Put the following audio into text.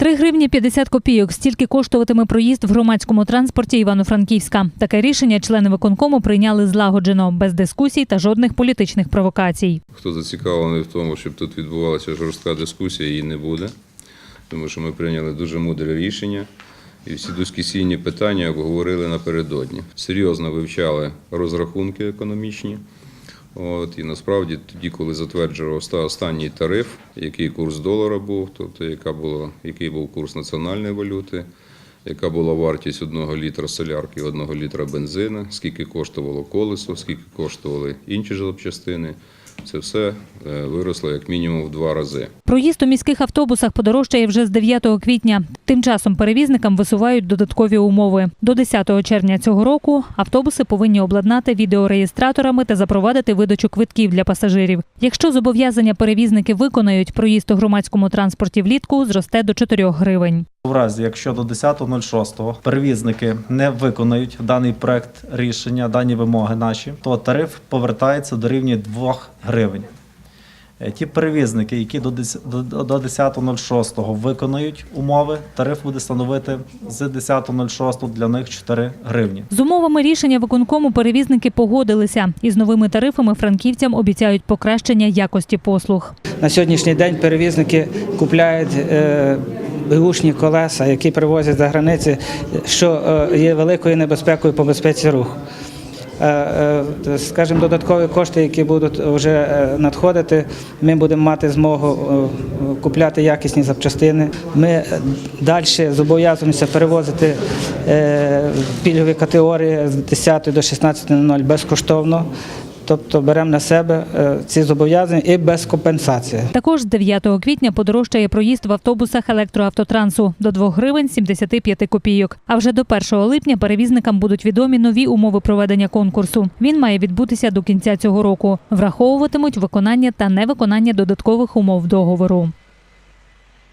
3 гривні 50 копійок. Стільки коштуватиме проїзд в громадському транспорті Івано-Франківська. Таке рішення члени виконкому прийняли злагоджено, без дискусій та жодних політичних провокацій. Хто зацікавлений в тому, щоб тут відбувалася жорстка дискусія, її не буде, тому що ми прийняли дуже мудре рішення. І всі дискусійні питання обговорили напередодні. Серйозно вивчали розрахунки економічні. От, і насправді тоді, коли затверджувався останній тариф, який курс долара був, тобто яка була, який був курс національної валюти, яка була вартість одного літра солярки, одного літра бензину, скільки коштувало колесо, скільки коштували інші запчастини. Це все е, виросло як мінімум в два рази. Проїзд у міських автобусах подорожчає вже з 9 квітня. Тим часом перевізникам висувають додаткові умови. До 10 червня цього року автобуси повинні обладнати відеореєстраторами та запровадити видачу квитків для пасажирів. Якщо зобов'язання перевізники виконають, проїзд у громадському транспорті влітку зросте до 4 гривень. В разі, якщо до 10.06 перевізники не виконають даний проект рішення, дані вимоги наші, то тариф повертається до рівня 2 гривень. Е, Ті перевізники, які до 10 до- до 10.06 виконають умови, тариф буде становити з 10.06 для них 4 гривні. З умовами рішення виконкому перевізники погодилися. І з новими тарифами франківцям обіцяють покращення якості послуг. На сьогоднішній день перевізники купляють беушні колеса, які привозять за границі, що е, є великою небезпекою по безпеці руху. Е, е, Скажімо, додаткові кошти, які будуть вже надходити, ми будемо мати змогу купляти якісні запчастини. Ми далі зобов'язуємося перевозити пільгові категорії з 10 до 16.00 безкоштовно. Тобто беремо на себе е, ці зобов'язання і без компенсації. Також з 9 квітня подорожчає проїзд в автобусах електроавтотрансу до 2 гривень 75 копійок. А вже до 1 липня перевізникам будуть відомі нові умови проведення конкурсу. Він має відбутися до кінця цього року. Враховуватимуть виконання та невиконання додаткових умов договору.